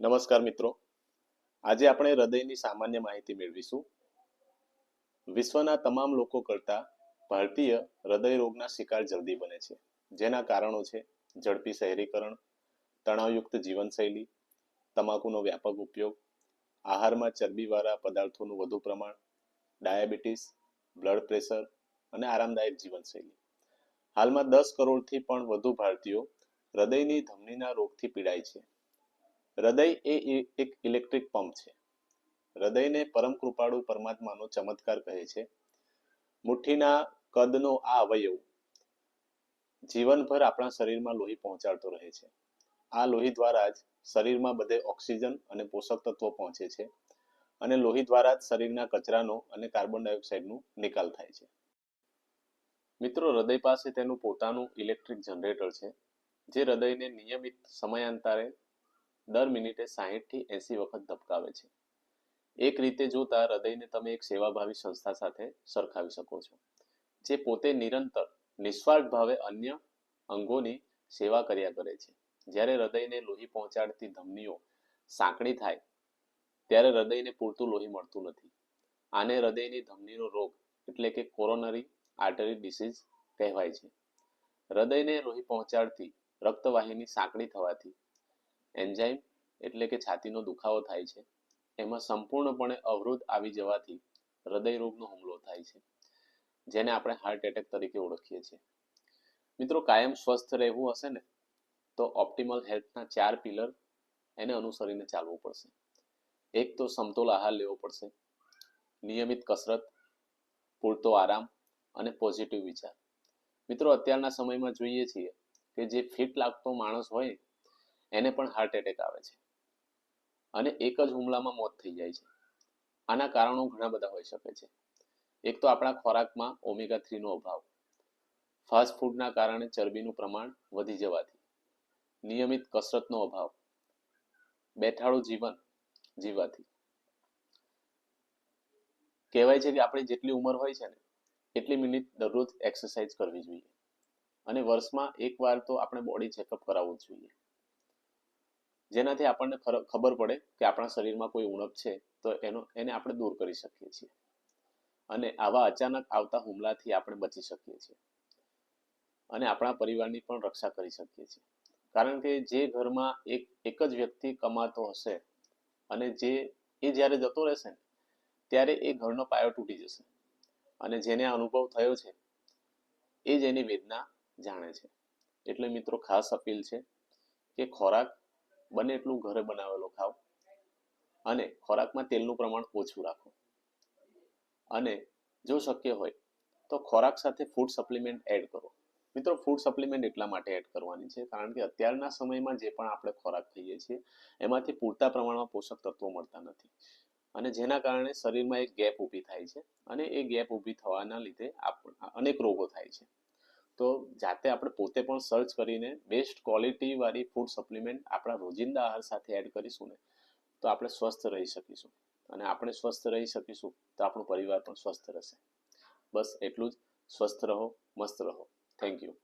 નમસ્કાર મિત્રો. આજે આપણે હૃદયની સામાન્ય માહિતી મેળવીશું. વિશ્વના તમામ લોકો કરતા ભારતીય હૃદય રોગના શિકાર જલ્દી બને છે. જેના કારણો છે ઝડપી શહેરીકરણ, તણાવયુક્ત જીવનશૈલી, તમાકુનો વ્યાપક ઉપયોગ, આહારમાં ચરબીવાળા પદાર્થોનું વધુ પ્રમાણ, ડાયાબિટીસ, બ્લડ પ્રેશર અને આરામદાયક જીવનશૈલી. હાલમાં દસ કરોડથી પણ વધુ ભારતીયો હૃદયની ધમનીના રોગથી પીડાય છે. હૃદય એ એક ઇલેક્ટ્રિક પંપ છે. હૃદયને પરમ કૃપાળુ પરમાત્માનો ચમત્કાર કહે છે. મુઠ્ઠીના કદનો આ અવયવ જીવનભર આપણા શરીરમાં લોહી પહોંચાડતો રહે છે. આ લોહી દ્વારા જ શરીરમાં બધે ઓક્સિજન અને પોષક તત્વો પહોંચે છે અને લોહી દ્વારા જ શરીરના કચરાનો અને કાર્બન ડાયોક્સાઇડનું નિકાલ થાય છે. મિત્રો, હૃદય પાસે તેનું પોતાનું ઇલેક્ટ્રિક જનરેટર છે, જે હૃદયને નિયમિત સમયાંતરે દર મિનિટે સાહીઠથી એસી વખત ધબકાવે છે. એક રીતે જોતા હૃદયને તમે એક સેવાભાવી સંસ્થા સાથે સરખાવી શકો છો, જે પોતે નિરંતર, નિસ્વાર્થ ભાવે અન્ય અંગોની સેવા કર્યા કરે છે. જ્યારે હૃદયને લોહી પહોંચાડતી ધમનીઓ સાંકડી થાય, ત્યારે હૃદયને પૂરતું લોહી મળતું નથી. આને હૃદયની ધમનીનો રોગ એટલે કે કોરોનરી આર્ટરી ડિસીઝ કહેવાય છે. હૃદયને લોહી પહોંચાડતી રક્તવાહિની સાંકડી થવાથી એન્ઝાઇમ એટલે કે છાતીનો દુખાવો થાય છે. એમાં સંપૂર્ણપણે અવરોધ આવી જવાથી હૃદય રોગનો હુમલો થાય છે, જેને આપણે હાર્ટ એટેક તરીકે ઓળખીએ છીએ. મિત્રો, કાયમ સ્વસ્થ રહેવું હશે ને, તો ઓપ્ટિમલ હેલ્થના ચાર પિલર એને અનુસરીને ચાલવું પડશે. એક તો સમતોલ આહાર લેવો પડશે, નિયમિત કસરત, પૂરતો આરામ અને પોઝિટિવ વિચાર. મિત્રો, અત્યારના સમયમાં જોઈએ છીએ કે જે ફિટ લાગતો માણસ હોય એને પણ હાર્ટ એટેક આવે છે. અને એક જ હુમલામાં મોત થઈ જાય છે. આના કારણો ઘણા બધા હોઈ શકે છે. એક તો આપણા ખોરાકમાં ઓમેગા થ્રીનો અભાવ. ફાસ્ટ ફૂડના કારણે ચરબીનું પ્રમાણ વધી જવાથી. નિયમિત કસરતનો અભાવ. બેઠાડું જીવન જીવવાથી. કહેવાય છે કે આપણી જેટલી ઉંમર હોય છે ને, એટલી મિનિટ દરરોજ એક્સરસાઇઝ કરવી જોઈએ. અને વર્ષમાં એક વાર તો આપણે બોડી ચેકઅપ કરાવવું જોઈએ. જેનાથી આપણને ખબર પડે કે આપણા શરીરમાં કોઈ ઉણપ છે, તો એનો, એને આપણે દૂર કરી શકીએ છીએ. અને આવા અચાનક આવતા હુમલાથી આપણે બચી શકીએ છીએ. અને આપણા પરિવારની પણ રક્ષા કરી શકીએ છીએ. કારણ કે જે ઘરમાં એક એક જ વ્યક્તિ કમાતો હશે અને જે, એ જ્યારે જતો રહેશે ને, ત્યારે એ ઘરનો પાયો તૂટી જશે. અને જેને અનુભવ થયો છે, એ જ એની વેદના જાણે છે. એટલે મિત્રો ખાસ અપીલ છે કે ખોરાક બને એટલું ઘરે બનાવેલો ખાઓ અને ખોરાકમાં તેલનું પ્રમાણ ઓછું રાખો. અને જો શક્ય હોય, તો ખોરાક સાથે ફૂડ સપ્લિમેન્ટ એડ કરો. મિત્રો ફૂડ સપ્લિમેન્ટ એટલા માટે એડ કરવાની છે, કારણ કે અત્યારના સમયમાં જે પણ આપણે ખોરાક ખાઈએ છીએ, એમાંથી પૂરતા પ્રમાણમાં પોષક તત્વો મળતા નથી. અને જેના કારણે શરીરમાં એક ગેપ ઊભી થાય છે, અને એ ગેપ ઊભી થવાના લીધે અનેક રોગો થાય છે. તો જાતે આપણે પોતે પણ સર્ચ કરીને બેસ્ટ ક્વોલિટી વાળી ફૂડ સપ્લિમેન્ટ આપણા રોજિંદા આહાર સાથે એડ કરીશું ને, તો આપણે સ્વસ્થ રહી શકીશું. અને આપણે સ્વસ્થ રહી શકીશું તો આપણો પરિવાર પણ સ્વસ્થ રહેશે. બસ એટલું જ. સ્વસ્થ રહો, મસ્ત રહો. Thank you